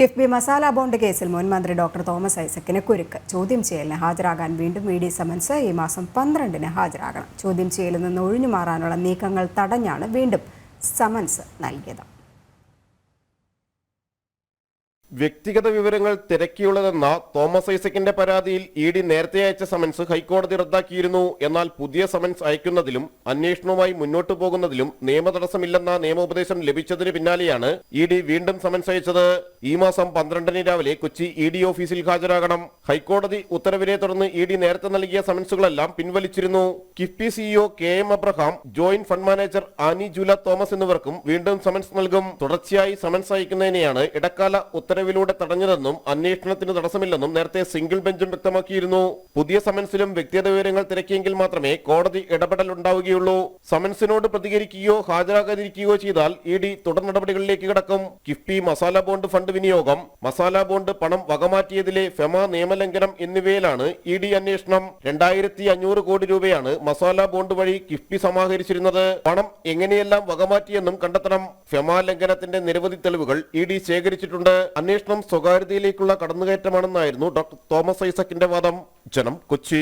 KIIFB masala bond കേസിൽ മുൻ മന്ത്രി ഡോക്ടർ തോമസ് ഐസക്കിന് കുരുക്ക്. ചോദ്യം ചെയ്യലിന് ഹാജരാകാൻ വീണ്ടും ഇ ഡി സമൻസ് ഈ മാസം പന്ത്രണ്ടിന് ഹാജരാകണം. ചോദ്യം ചെയ്യലിൽ നിന്ന് ഒഴിഞ്ഞു മാറാനുള്ള നീക്കങ്ങൾ തടഞ്ഞാണ് വീണ്ടും സമൻസ് നൽകിയത്. വ്യക്തിഗത വിവരങ്ങൾ തിരക്കിയുള്ളതെന്ന തോമസ് ഐസക്കിന്റെ പരാതിയിൽ ഇ ഡി നേരത്തെ അയച്ച സമൻസ് ഹൈക്കോടതി റദ്ദാക്കിയിരുന്നു. എന്നാൽ പുതിയ സമൻസ് അയക്കുന്നതിലും അന്വേഷണവുമായി മുന്നോട്ടു പോകുന്നതിലും നിയമതടസ്സമില്ലെന്ന നിയമോപദേശം ലഭിച്ചതിന് പിന്നാലെയാണ് ഇ ഡി വീണ്ടും സമൻസ് അയച്ചത്. ഈ മാസം പന്ത്രണ്ടിന് രാവിലെ കൊച്ചി ഇ ഡി ഓഫീസിൽ ഹാജരാകണം. ഹൈക്കോടതി ഉത്തരവിനെ തുടർന്ന് ഇ ഡി നേരത്തെ നൽകിയ സമൻസുകളെല്ലാം പിൻവലിച്ചിരുന്നു. KIIFB CEO K M Abraham joint fund manager Annie Jula Thomas എന്നിവർക്കും വീണ്ടും സമൻസ് നൽകും. തുടർച്ചയായി സമൻസ് അയക്കുന്നതിനെയാണ് ഇടക്കാല ഉത്തരവിലൂടെ തടഞ്ഞതെന്നും അന്വേഷണത്തിന് തടസ്സമില്ലെന്നും നേരത്തെ സിംഗിൾ ബെഞ്ചും വ്യക്തമാക്കിയിരുന്നു. പുതിയ സമൻസിലും വ്യക്തിഗത വിവരങ്ങൾ തിരക്കിയെങ്കിൽ മാത്രമേ കോടതി ഇടപെടൽ ഉണ്ടാവുകയുള്ളൂ. സമൻസിനോട് പ്രതികരിക്കുകയോ ഹാജരാകാതിരിക്കുകയോ ചെയ്താൽ ഇ ഡി തുടർ നടപടികളിലേക്ക് കടക്കും. കിഫ്ബി മസാല ബോണ്ട് ഫണ്ട് വിനിയോഗം മസാല ബോണ്ട് പണം വകമാറ്റിയതിലെ ഫെമ നിയമലംഘനം എന്നിവയിലാണ് ഇ ഡി അന്വേഷണം. രണ്ടായിരത്തി അഞ്ഞൂറ് കോടി രൂപയാണ് മസാല ബോണ്ട് വഴി കിഫ്ബി സമാഹരിച്ചിരുന്നത്. പണം എങ്ങനെയെല്ലാം വകമാറ്റിയെന്നും കണ്ടെത്തണം. ഫെമ ലംഘനത്തിന്റെ നിരവധി തെളിവുകൾ ഇ ഡി ശേഖരിച്ചിട്ടുണ്ട്. അന്വേഷണം സ്വകാര്യതയിലേക്കുള്ള കടന്നുകയറ്റമാണെന്നായിരുന്നു ഡോക്ടർ തോമസ് ഐസക്കിന്റെ വാദം. ജനം കൊച്ചി.